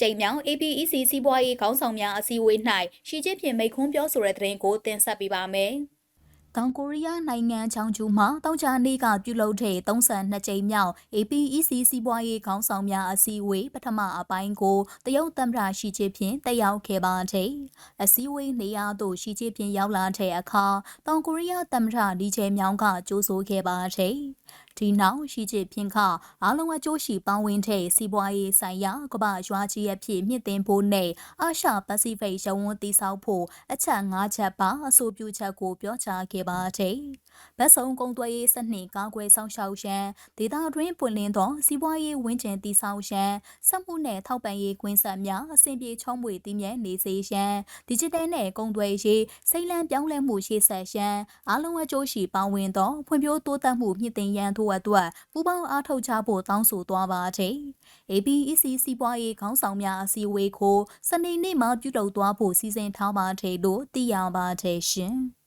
ကြိမ်မြောက် APEC စီးပွားရေးခေါင်းဆောင်များအစည်းအဝေး၌ရှီကျင်းပင်မိန့်ခွန်းပြောဆိုတဲ့သတင်းကိုတင်ဆက်ပေးပါမယ်။တောင်ကိုရီးယားနိုင်ငံချောင်ကျူမှာတောင်ချာနေ့ကပြုလုပ်တဲ့32ကြိမ်မြောက် APEC စီးပွားရေးခေါင်းဆောင်များအစည်းအဝေးပထမအပိုင်းကိုတရုတ်သမ္မတရှီကျင်းပင်တက်ရောက်ခဲ့ပါတယ်။အစည်းအဝေးနေရာသို့ရှီကျင်းပင်ရောက်လာတဲ့အခါတောင်ကိုရီးယားသမ္မတလီချေမြောင်ကကြိုးဆိုခဲ့ပါတယ်။ ဒီနောက်ရှိချစ်ဖြင့်ခအားလုံးအကျိုးရှိပေါင်းဝင်တဲ့စီးပွားရေးဆိုင်ရာကမ္ဘာရွာကြီးအဖြစ်မြင့်တင်ဖို့နဲ့အာရှပစိဖိတ်ရဝန်းတည်ဆောက်ဖို့အချက်၅ချက်ပါအဆိုပြုချက်ကိုပြောကြားခဲ့ပါတယ်။ဗတ်စုံကုံသွေးရေးစနစ်ကာကွယ်ဆောင်ရှောက်ရန်ဒေသတွင်းပွင့်လင်းသောစီးပွားရေးဝန်းကျင်တည်ဆောက်ရန်စက်မှုနဲ့ထောက်ပံ့ရေးကွင်းဆက်များအဆင်ပြေချောမွေတည်မြဲနေစေရန်ဒီဂျစ်တယ်နဲ့ကုံသွေးရေးစိတ်လန်းပြောင်းလဲမှုရှေ့ဆက်ရန်အားလုံးအကျိုးရှိပေါင်းဝင်သောဖွံ့ဖြိုးတိုးတက်မှုမြင့်တင်ရန်တို့အတွက်ပူးပေါင်းအားထုတ်ကြဖို့တောင်းဆိုသွားပါတယ်။ APEC စီးပွားရေးခေါင်းဆောင်များအစည်းအဝေးကိုစနေနေ့မှာပြုလုပ်သွားဖို့စီစဉ်ထားပါတယ်လို့သိရပါတယ်ရှင်။